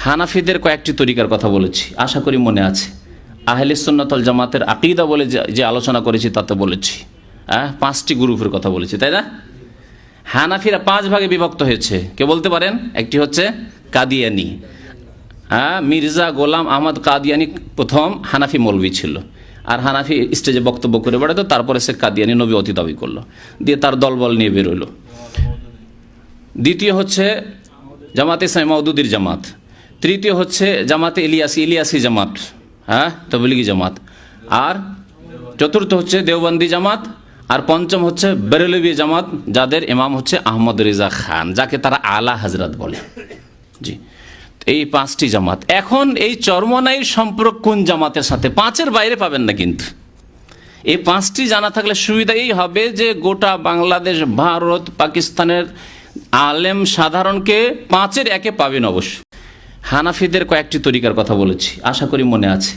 হানাফিদের কয়েকটি তরিকার কথা বলেছি, আশা করি মনে আছে। আহলে সুন্নাতল জামাতের আকিদা বলে যে- আলোচনা করেছি তাতে বলেছি। হ্যাঁ পাঁচটি গ্রুপের কথা বলেছি, তাই না? হানাফিরা পাঁচ ভাগে বিভক্ত হয়েছে। কে বলতে পারেন? একটি হচ্ছে কাদিয়ানি। হ্যাঁ মির্জা গোলাম আহমদ কাদিয়ানি প্রথম হানাফি মৌলবি ছিল। আর হানাফি স্টেজে বক্তব্য করে বেড়াতো, তারপরে সে কাদিয়ানি নবী অতি দাবি করল। দিয়ে তার দলবল নিয়ে বেরোলো। দ্বিতীয় হচ্ছে জামাতে সাইমাউদুদির জামাত। তৃতীয় হচ্ছে জামাতে ইলিয়াসি ইলিয়াসি জামাত হ্যাঁ? তবলিগি জামাত। আর চতুর্থ হচ্ছে দেওবন্দি জামাত, আর পঞ্চম হচ্ছে বেরেলবি জামাত, যাদের ইমাম হচ্ছে আহমদ রেজা খান, যাকে তারা আলা হাজরাত বলে। জি। এই পাঁচটি জামাত। এখন এই চরমনাইর সম্পর্ক কোন জামাতের সাথে? পাঁচের বাইরে পাবেন না কিন্তু। এই পাঁচটি জানা থাকলে সুবিধা এই হবে যে গোটা বাংলাদেশ, ভারত, পাকিস্তানের আলেম সাধারণকে পাঁচের একে পাবেন অবশ্য। হানাফিদের কয়েকটি তরিকার কথা বলেছি, আশা করি মনে আছে।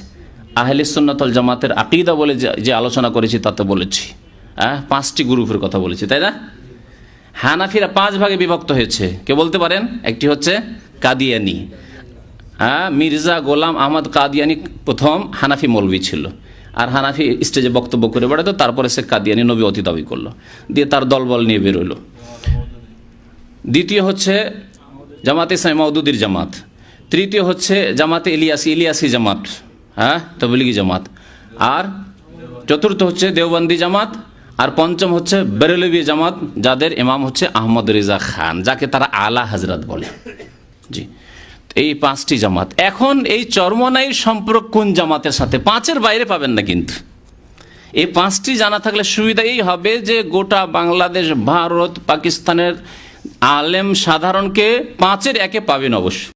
আহলে সুন্নাতল জামাতের আকিদা বলে যে- আলোচনা করেছি তাতে বলেছি। হ্যাঁ পাঁচটি গ্রুপের কথা বলেছি, তাই না? হানাফিরা পাঁচ ভাগে বিভক্ত হয়েছে। কে বলতে পারেন? একটি হচ্ছে কাদিয়ানি। হ্যাঁ মির্জা গোলাম আহমদ কাদিয়ানি প্রথম হানাফি মৌলবি ছিল। আর হানাফি স্টেজে বক্তব্য করে বেড়াতো, তারপরে সে কাদিয়ানি নবী অতি দাবি করল। দিয়ে তার দলবল নিয়ে বেরোলো। দ্বিতীয় হচ্ছে জামাতে সাইমাউদুদির জামাত। তৃতীয় হচ্ছে জামাতে ইলিয়াসি ইলিয়াসি জামাত হ্যাঁ তবলিগি জামাত। আর চতুর্থ হচ্ছে দেওবন্দি জামাত, আর পঞ্চম হচ্ছে বেরেলবি জামাত, যাদের ইমাম হচ্ছে আহমদ রেজা খান, যাকে তারা আলা হাজরাত বলে। জি, এই পাঁচটি জামাত। এখন এই চরমনাইর সম্পর্ক কোন জামাতের সাথে? পাঁচের বাইরে পাবেন না কিন্তু। এই পাঁচটি জানা থাকলে সুবিধা এই হবে যে গোটা বাংলাদেশ, ভারত, পাকিস্তানের আলেম সাধারণকে পাঁচের একে পাবেন অবশ্য।